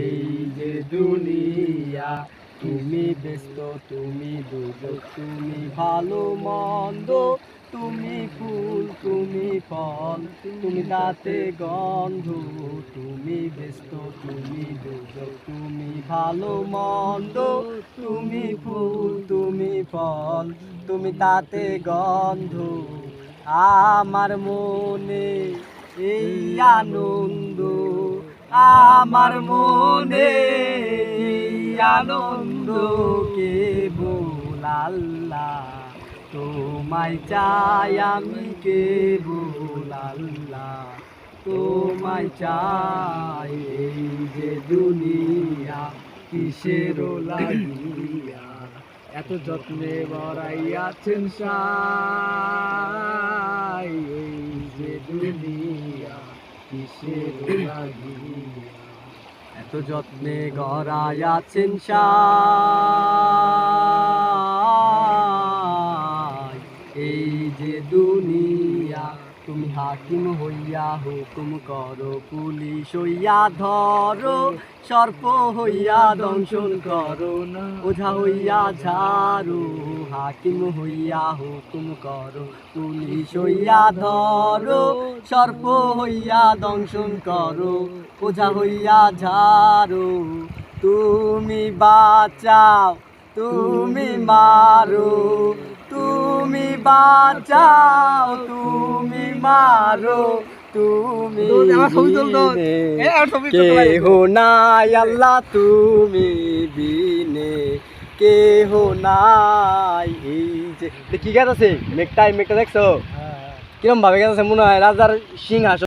এই যে দুনিয়া, তুমি ব্যস্ত, তুমি দুর্যোগ, তুমি ভালো, মন্দ, তুমি ফুল, তুমি ফল, তুমি দাঁতে গন্ধ, তুমি ব্যস্ত, তুমি দুর্যোগ, তুমি ভালো, মন্দ, তুমি ফুল, তুমি ফল, তুমি তাতে গন্ধ, আমার মনে এই আনন্দ আমার মনে আনন্দ কেবল আল্লাহ। তোমায় চাই আমি কেবল আল্লাহ। তোমায় চাই এই যে দুনিয়া, কিসের লাগিয়া। এত যত্নে বড়াইয়াছেন সাই এই যে দুনিয়া কিসের লাগিয়া এত যত্নে গড়াইয়াছেন সাই। এই যে দুনিয়া তুমি হাকিম হইয়া হুকুম করো পুলিশ হইয়া ধরো সর্প হইয়া দংশন করো না। ওঝা হইয়া ঝাড়ু হাকিম হইয়া হুকুম করো পুলিশ হইয়া ধরো সর্প হইয়া দংশন করো ওঝা হইয়া ঝাড়ু তুমি বাঁচাও তুমি মারো তুমি বাঁচাও তুমি মারো তুমি। কেহ নাই আল্লাহ তুমি বিনে কেহ নাই। এই যে কি গাছ আছে? মেঘটাই মেঘটা দেখছ? কিরম ভাবে গাছ আছে? মনে হয় রাজার সিংহাসন।